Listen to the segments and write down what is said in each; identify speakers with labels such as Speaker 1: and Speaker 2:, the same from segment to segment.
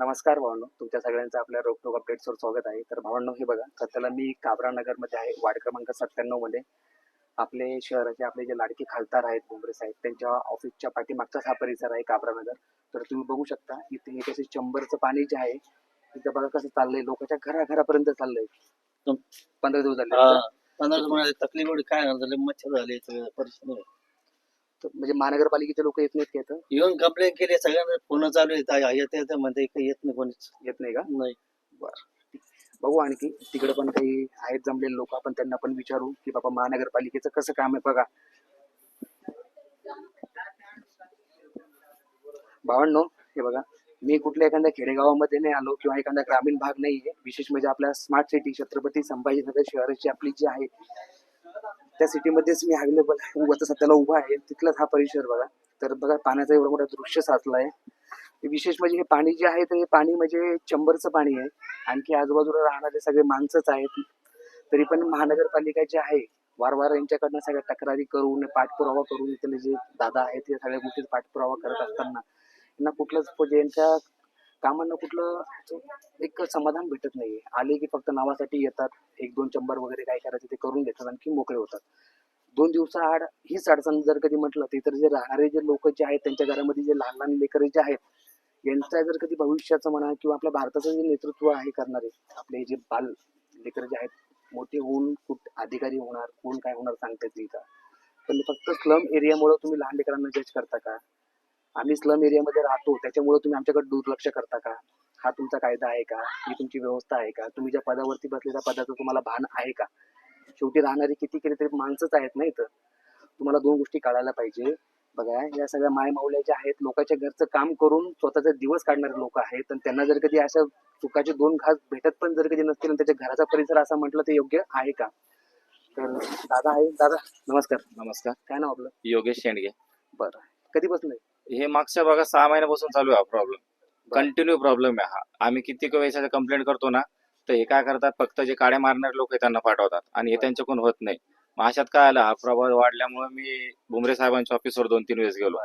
Speaker 1: नमस्कार भावांनो तुमच्या सगळ्यांचं आपल्या रोकटोक अपडेट्सवर स्वागत आहे. तर भावांनो हे बघा सध्याला मी काबरा नगरमध्ये आहे वार्ड क्रमांक सत्त्याण्णवमध्ये आपले शहराचे आपले जे लाडके खासदार आहेत मुंबरे साहेब त्यांच्या ऑफिसच्या पाठीमागचाच हा परिसर आहे काबरा नगर तर तुम्ही बघू शकता इथे कसे चंबरचं पाणी जे आहे तिथं बघा कसं चाललंय लोकांच्या घराघरापर्यंत चाललंय. पंधरा दिवस झाले.
Speaker 2: पंधरा दिवस तकलीफ एवढी काय होणार झाले मच्छर झाले सगळं
Speaker 1: तर म्हणजे महानगरपालिकेचे लोक येत नाहीत का इथं?
Speaker 2: येऊन कंप्लेंट केली सगळ्यांना फोन चालू आहेत. आ- येते येते म्हणते काही येत नाही कोणीच.
Speaker 1: येत नाही का?
Speaker 2: नाही.
Speaker 1: बघू आणखी. तिकडे पण काही आहेत जमलेले लोक. आपण त्यांना पण विचारू की बाबा महानगरपालिकेचं कसं काम आहे बघा. भावांनो हे बघा. मी कुठल्या एखाद्या खेडेगावामध्ये नाही आलो किंवा एखादा ग्रामीण भाग नाहीये. विशेष म्हणजे आपल्या स्मार्ट सिटी छत्रपती संभाजीनगर शहराची आपली जी आहे त्या सिटीमध्येच मी अवेलेबल आता सध्याला उभा आहे. तिथलाच हा परिसर बघा. तर बघा पाण्याचा एवढं मोठा दृश्य साचलं आहे विशेष म्हणजे हे पाणी जे आहे ते पाणी म्हणजे चंबरचं पाणी आहे. आणखी आजूबाजूला राहणारे सगळे माणसंच आहेत. तरी पण महानगरपालिका जे आहे वारंवार यांच्याकडनं सगळ्या तक्रारी करून पाठपुरावा करून इथले जे दादा आहेत ते सगळ्या गोष्टी पाठपुरावा करत असताना यांना कुठलंच म्हणजे यांच्या कामांना कुठलं एक समाधान भेटत नाहीये. आले की फक्त नावासाठी येतात एक दोन चंबर वगैरे काय करायचं ते करून घेतात आणखी मोकळे होतात. दोन दिवसाआड हीच अडचण जर कधी म्हटलं ते तर जे राहणारे जे लोक जे आहेत त्यांच्या घरामध्ये जे लहान लहान लेकरं जे आहेत यांचा जर कधी भविष्याचं म्हणा किंवा आपल्या भारताचं जे नेतृत्व आहे करणारे आपले जे बाल लेकर जे आहेत मोठे होऊन कुठ अधिकारी होणार कोण काय होणार सांगता येईल का? पण फक्त स्लम एरियामुळे तुम्ही लहान लेकरांना जज करता का? आम्ही स्लम एरियामध्ये राहतो. त्याच्यामुळे तुम्ही आमच्याकडे दुर्लक्ष करता का? हा तुमचा कायदा आहे का? ही तुमची व्यवस्था आहे का? तुम्ही ज्या पदावरती बसले त्या पदाचं तुम्हाला भान आहे का? शेवटी राहणारे किती केले तरी माणसंच आहेत ना इथं? तुम्हाला दोन गोष्टी कळायला पाहिजे. बघा या सगळ्या माय माऊल्या ज्या आहेत लोकांच्या घरचं काम करून स्वतःचा दिवस काढणारे लोक आहेत. आणि त्यांना जर कधी अशा चुकाचे दोन घास भेटत पण जर कधी नसतील आणि त्याच्या घराचा परिसर असं म्हटलं ते योग्य आहे का? तर दादा आहे. दादा नमस्कार.
Speaker 3: नमस्कार.
Speaker 1: काय नाव आपलं?
Speaker 3: योगेश शेंडगे.
Speaker 1: बरं. कधीपासून आहे?
Speaker 3: हे मागच्या भागात सहा महिन्यापासून चालू आहे हा प्रॉब्लेम कंटिन्यू प्रॉब्लेम आहे हा. आम्ही किती वेळेस कंप्लेंट करतो ना तर हे काय करतात फक्त जे काड्या मारणारे लोक त्यांना पाठवतात आणि हे त्यांच्याकडून होत नाही. मग अशात काय आलं हा प्रभाव वाढल्यामुळे मी बुमरे साहेबांच्या ऑफिसवर दोन तीन वेळेस गेलो.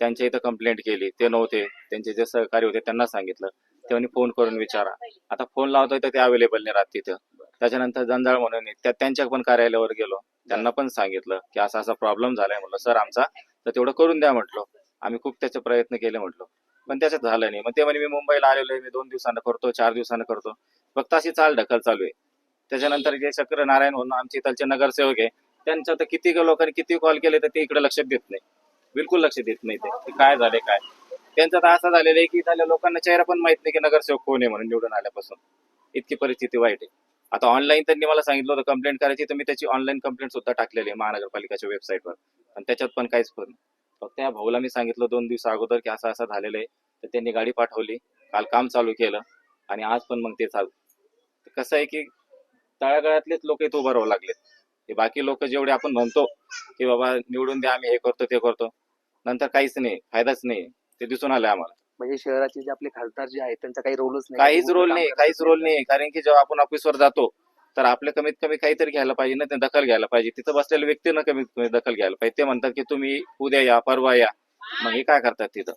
Speaker 3: त्यांच्या इथं कंप्लेंट केली. ते नव्हते. त्यांचे जे सहकारी होते त्यांना सांगितलं. त्यांनी फोन करून विचारा. आता फोन लावतोय तर ते अवेलेबल नाही राहत तिथं. त्याच्यानंतर जंजाळ म्हणून त्या त्यांच्या पण कार्यालयावर गेलो. त्यांना पण सांगितलं की असा असा प्रॉब्लेम झालाय म्हटलं सर आमचा तर तेवढं करून द्या म्हटलं. आम्ही खूप त्याचे प्रयत्न केले म्हटलं. पण त्याच्यात झालं नाही. मग ते म्हणे मी मुंबईला आलेलो आहे. मी दोन दिवसानं करतो चार दिवसानं करतो. फक्त अशी चाल ढकल चालू आहे. त्याच्यानंतर जे चक्र नारायण म्हणून आमचे इथलचे नगरसेवक आहे त्यांच्या तर किती लोकांनी किती कॉल केले तर ते इकडे लक्ष देत नाही. बिलकुल लक्ष देत नाही ते. काय झाले काय? त्यांचं तर असं झालेलं आहे की इथल्या लोकांना चेहरा पण माहीत नाही की नगरसेवक कोण आहे म्हणून निवडून आल्यापासून. इतकी परिस्थिती वाईट आहे. आता ऑनलाईन त्यांनी मला सांगितलं होतं कंप्लेंट करायची. तर मी त्याची ऑनलाईन कंप्लेंट सुद्धा टाकलेली आहे महानगरपालिकाच्या वेबसाईटवर आणि त्याच्यात पण काहीच पण त्या भाऊला मी सांगितलं दोन दिवस अगोदर की असं असं झालेलं आहे. तर त्यांनी गाडी पाठवली. काल काम चालू केलं आणि आज पण मग ते चालू. कसं आहे की तळागाळातलेच लोक इथं उभं राहावं लागलेत. हे बाकी लोक जेवढे आपण म्हणतो की बाबा निवडून द्या आम्ही हे करतो ते करतो. नंतर काहीच नाही फायदाच नाही. ते दिसून आलंय आम्हाला.
Speaker 1: म्हणजे शहराचे जे आपले खासदार जे आहेत त्यांचा काही रोलच नाही.
Speaker 3: काहीच रोल नाही. काहीच रोल नाही. कारण की जेव्हा आपण ऑफिसवर जातो तर आपलं कमीत कमी काहीतरी घ्यायला पाहिजे ना ते दखल घ्यायला पाहिजे. तिथं बसलेल्या व्यक्तीनं कमीत कमी दखल घ्यायला पाहिजे. ते म्हणतात की तुम्ही उद्या या परवा या. मग हे काय करतात तिथं?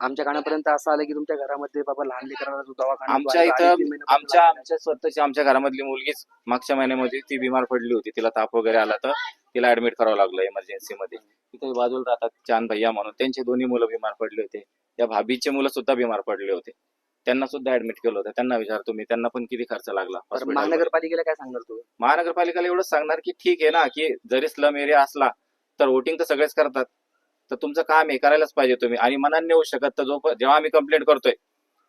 Speaker 1: आमच्या कानापर्यंत असं आलं की तुमच्या घरामध्ये बाबा लहान लेकरांना जो दवाखाना
Speaker 3: आमच्या इथं आमच्या. आमच्या स्वतःची आमच्या घरामधली मुलगीच मागच्या महिन्यामध्ये ती बिमार पडली होती. तिला ताप वगैरे आला तर तिला ऍडमिट करावं लागलं इमर्जन्सी मध्ये. तिथे बाजूला राहतात चांद भैया म्हणून. त्यांचे दोन्ही मुलं बिमार पडले होते. त्या भाभीचे मुलं सुद्धा बिमार पडले होते. त्यांना सुद्धा ऍडमिट केलं होतं. त्यांना विचार तुम्ही. त्यांना पण किती खर्च लागला
Speaker 1: तर
Speaker 3: hospital मध्ये.
Speaker 1: महानगरपालिकेला काय सांगणार तुम्ही
Speaker 3: महानगरपालिकेला एवढंच सांगणार की ठीक आहे ना की जरी स्लम एरिया असला तर वोटिंग तर सगळेच करतात. तर तुमचं काम आहे करायलाच पाहिजे तुम्ही. आणि मनाने होऊ शकत. तर जो जेव्हा आम्ही कंप्लेंट करतोय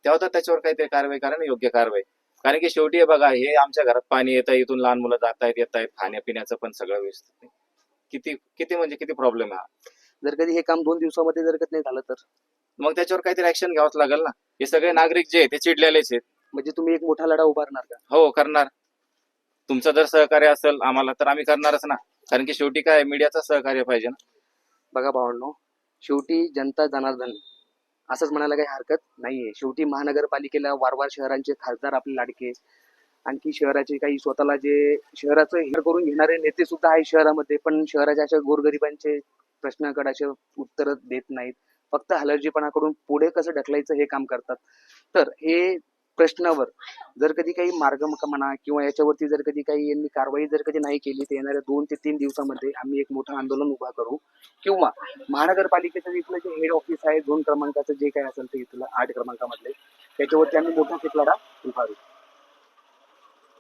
Speaker 3: तेव्हा तर त्याच्यावर काहीतरी कारवाई करा ना योग्य कारवाई. कारण की शेवटी हे बघा हे आमच्या घरात पाणी येतं इथून लहान मुलं जात आहेत येत आहेत खाण्यापिण्याचं पण सगळं व्यवस्थित. किती किती म्हणजे किती प्रॉब्लेम आहे हा?
Speaker 1: जर कधी हे काम दोन दिवसामध्ये जर कधी नाही झालं तर?
Speaker 3: मग त्याच्यावर काहीतरी ऍक्शन घ्यावंच लागेल ना. हे सगळे नागरिक जे आहे ते चिडलेलेच आहेत.
Speaker 1: म्हणजे तुम्ही एक मोठा लढा उभारणार का?
Speaker 3: हो करणार. तुमचं जर सहकार्य असेल आम्हाला तर आम्ही करणारच ना. कारण की शेवटी काय मीडियाचं सहकार्य पाहिजे ना.
Speaker 1: बघा भावांनो शेवटी जनता जनार्दन असंच म्हणायला काही हरकत नाहीये. शेवटी महानगरपालिकेला वारंवार शहरांचे खासदार आपले लाडके आणखी शहराचे काही स्वतःला जे शहराचं हे करून घेणारे नेते सुद्धा आहेत शहरामध्ये पण शहराच्या अशा गोरगरिबांचे प्रश्नाकडे असे उत्तर देत नाहीत. फक्त हलर्जीपणाकडून पुढे कसं ढकलायचं हे काम करतात. तर हे प्रश्नावर जर कधी काही मार्ग म्हणा किंवा याच्यावरती जर कधी काही यांनी कारवाई जर कधी नाही केली तर येणाऱ्या दोन ते तीन दिवसामध्ये आम्ही एक मोठं आंदोलन उभा करू. किंवा महानगरपालिकेचं इथलं जे हेड ऑफिस आहे दोन क्रमांकाचं जे काही असेल ते इथलं आठ क्रमांकामधले त्याच्यावरती आम्ही मोठा एक लढा उभारू.